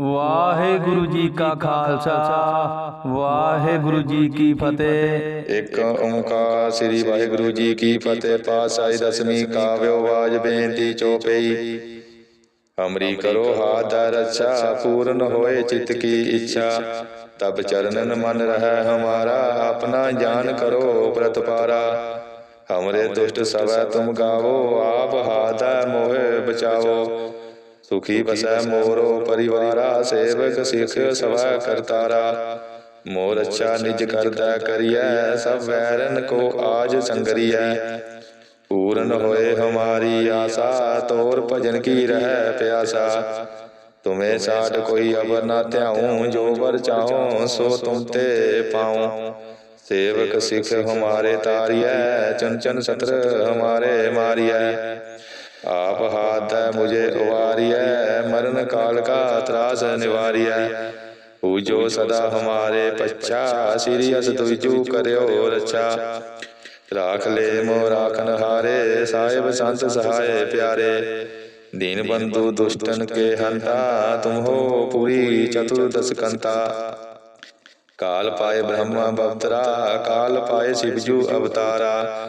ਵਾਹਿਗੁਰੂ ਜੀ ਕਾ ਖਾਲਸਾ, ਵਾਹਿਗੁਰੂ ਜੀ ਕੀ ਫਤਿਹ। ਇੱਕ ਓੰਕਾਰ ਸ੍ਰੀ ਵਾਹਿਗੁਰੂ ਜੀ ਕੀ ਫਤਿਹ। ਪਾਤਸ਼ਾਹੀ ਦਸਵੀਂ ਕਾਵਿਓ ਬਾਜ ਬੇਨਤੀ ਚੋਪਈ। ਹਮਰੀ ਕਰੋ ਹਾਥ ਦਾ ਰੱਛਾ, ਪੂਰਨ ਹੋਏ ਚਿਤ ਕੀ ਇੱਛਾ। ਤਬ ਚਰਨਨ ਮਨ ਰਹਿ ਹਮਾਰਾ, ਆਪਣਾ ਜਾਨ ਕਰੋ ਪ੍ਰਤਪਾਰਾ। ਹਮਰੇ ਦੁਸ਼ਟ ਸਵੈ ਤੁਮ ਗਾਵੋ, ਆਪ ਹਾਥ ਮੋਹਿ ਬਚਾਵੋ। ਸੁਖੀ ਬਸੈ ਮੋਰੋ ਪਰਿਵਾਰਾ ਸੇਵਕ ਸਿਖ ਸਵੈ ਕਰਤਾਰਾ। ਮੋਰ ਅੱਛਾ ਨਿਜ ਕਰਦਾ ਕਰੀਐ ਸਭ ਵੈਰਨ ਕੋ ਆਜ ਸੰਗਰੀਐ। ਪੂਰਨ ਹੋਏ ਹਮਾਰੀ ਆਸਾ ਤੋਰ ਭਜਨ ਕੀ ਰਹਿ ਪਿਆਸਾ। ਤੁਮੇ ਸਾਡ ਕੋਈ ਅਵਰ ਨਾ ਧਿਆਉ ਜੋ ਵਰ ਚਾਹੋ ਸੋ ਤੁਮ ਤੇ ਪਾਉ। ਸੇਵਕ ਸਿਖ ਹਮਾਰੇ ਤਾਰੀਐ ਚਨ ਚਨ ਸਤਰ ਹਮਾਰੇ ਮਾਰੀਐ। ਆਪ ਹਾਥ ਮੁਝੇ ਉਵਾਰੀਐ ਮਰਨ ਕਾਲ ਕਾ ਤਰਾਸ ਨਿਵਾਰੀਐ। ਪੂਜੋ ਸਦਾ ਹਮਾਰੇ ਪੱਛਾ, ਸ੍ਰੀ ਅਸ ਤੁਜੂ ਕਰਿਓ ਰੱਛਾ। ਰਾਖ ਲੈ ਮੋ ਰਾਖਨ ਹਾਰੇ, ਸਾਹਿਬ ਸੰਤ ਸਹਾਏ ਪਿਆਰੇ। ਦੀਨ ਬੰਧੂ ਦੁਸ਼ਟਨ ਕੇ ਹੰਤਾ, ਤੁਮ ਹੋ ਪੂਰੀ ਚਤੁਰਦਸ ਕੰਤਾ। ਕਾਲ ਪਾਏ ਬ੍ਰਹਮਾ ਬਵਤਰਾ, ਕਾਲ ਪਾਏ ਸਿਵਜੂ ਅਵਤਾਰਾ।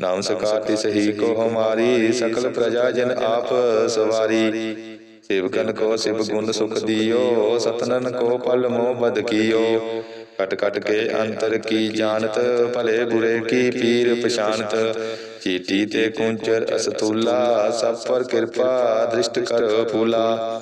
ਨਮਸਕਾਰ ਤਿਸ ਹੀ ਕੋ ਹਮਾਰੀ ਸਕਲ ਪ੍ਰਜਾ ਜਨ ਆਪ ਸਵਾਰੀ। ਸੇਵਕਨ ਕੋ ਸਿਵ ਗੁਣ ਸੁਖ ਦਿਓ ਸਤਨਨ ਕੋ ਪਲ ਮੋਹ ਬਦ ਕੀਓ। ਕਟ ਕਟ ਕੇ ਅੰਤਰ ਕੀ ਜਾਣਤ ਭਲੇ ਬੁਰੇ ਕੀ ਪੀਰ ਪਛਾਨਤ ਚੀਟੀ ਤੇ ਕੁੰਚਰ ਅਸਤੂਲਾ ਸਭ ਪਰ ਕਿਰਪਾ ਦ੍ਰਿਸ਼ਟ ਕਰ ਫੂਲਾ।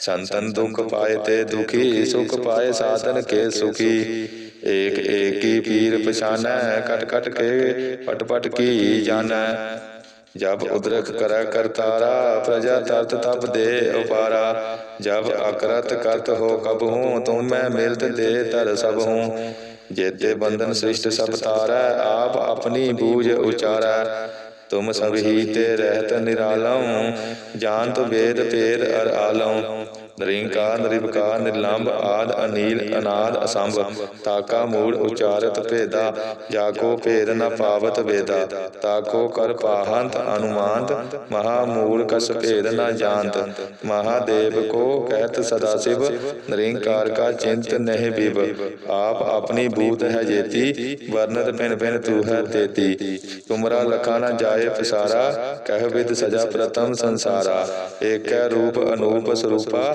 ਸੰਤਨ ਦੁਖ ਪਾਏ ਤੇ ਦੁਖੀ ਸੁਖ ਪਾਏ ਸਾਧਨ ਕੇ ਸੁਖੀ। ਏਕ ਏਕੀ ਪੀਰ ਪਛਾਨੈ, ਕਟ ਕਟ ਕੇ ਪਟ ਪਟ ਕੀ ਜਾਣੈ। ਜਬ ਉਦਰਕ ਕਰੈ ਕਰਤਾਰਾ ਪ੍ਰਜਾ ਤਰਤ ਤਬ ਦੇ ਉਪਾਰਾ। ਜਬ ਅਕਰਤ ਕਰਤ ਹੋ ਕਬ ਹੂੰ ਤੁਮ ਮੈਂ ਮਿਲਤ ਦੇ ਤਰ ਸਭ ਹੂੰ। ਜੇਤੇ ਬੰਧਨ ਸ੍ਰਿਸ਼ਟ ਸਭ ਤਾਰੈ, ਆਪ ਆਪਣੀ ਬੂਝ ਉਚਾਰੈ। ਤੁਮ ਸਭ ਹੀ ਤੇ ਰਹਿਤ ਨਿਰਾਲਮ ਜਾਨਤ ਵੇਦ ਪੇਰ ਅਰ ਆਲਮ ਨਰਿੰਕਾਰ, ਨਿਰਵਕਾਰ ਨਿਰਲੰਭ ਆਦ, ਅਨੀਲ, ਅਨਾਦ, ਅਸੰਭ। ਤਾਕਾ ਮੂੜ ਉਚਾਰਤ ਭੇਦਾ, ਜਾਕੋ ਭੇਦ ਨ ਪਾਵਤ ਵੇਦਾ। ਤਾਕੋ ਕਰ ਪਾਹੰਤ ਅਨੁਮਾਨਤ, ਮਹਾ ਮੂੜ ਕਸ ਭੇਦ ਨ ਜਾਣਤ। ਮਹਾਦੇਵ ਕੋ ਕਹਿਤ ਸਦਾ ਸਿਵ, ਨਿਰੰਕਾਰ ਕਾ ਚਿੰਤ ਨਹਿ ਬਿਬ ਆਪ ਆਪਣੀ ਬੂਤ ਹੈ ਜੇਤੀ, ਵਰਨਤ ਭਿਨ ਭਿਨ ਤੂ ਹੈ ਤੇਤੀ। ਤੁਮਰਾ ਲਖਾ ਨ ਜਾਏ ਪਸਾਰਾ, ਕਹਿ ਵਿਦ ਸਜਾ ਪ੍ਰਤਮ ਸੰਸਾਰਾ। ਏਕੈ ਰੂਪ ਅਨੂਪ ਸਰੂਪਾ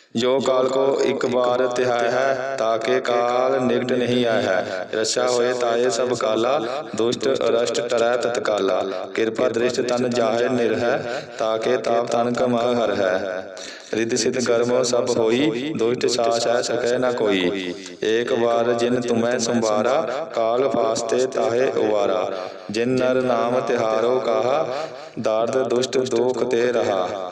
ਜੋ ਕਾਲ ਕੋ ਇੱਕ ਵਾਰ ਤਿਹਾਇ ਹੈ, ਤਾਕੇ ਕਾਲ ਨਿਕਟ ਨਹੀਂ ਆਇਆ ਹੈ। ਰਛਾ ਹੋਏ ਤਾਏ ਸਭ ਕਾਲਾ, ਦੁਸ਼ਟ ਅਰਸ਼ਟ ਟਰੈ ਤਤਕਾਲਾ। ਕਿਰਪਾ ਦ੍ਰਿਸ਼ਟ ਤਨ ਜਾਹੇ ਨਿਰਹਿ ਤਾਕੇ ਤਾਪ ਤਨ ਕਮਾ ਹਰ ਹੈ। ਰਿੱਧ ਸਿਧ ਕਰਮੋ ਸਭ ਹੋਈ, ਦੁਸ਼ਟ ਸਾਸ ਹੈ ਸਕੈ ਨਾ ਕੋਈ। ਏਕ ਵਾਰ ਜਿਨ ਤੁਮੈ ਸੰਭਾਰਾ, ਕਾਲ ਫਾਸਤੇ ਤਾਹੇ ਉਵਾਰਾ। ਜਿਨ ਨਰ ਨਾਮ ਤਿਹਾਰੋ ਕਾਹਾ, ਦਾਰਦ ਦੁਸ਼ਟ ਦੋਖ ਤੇ ਰਹਾ।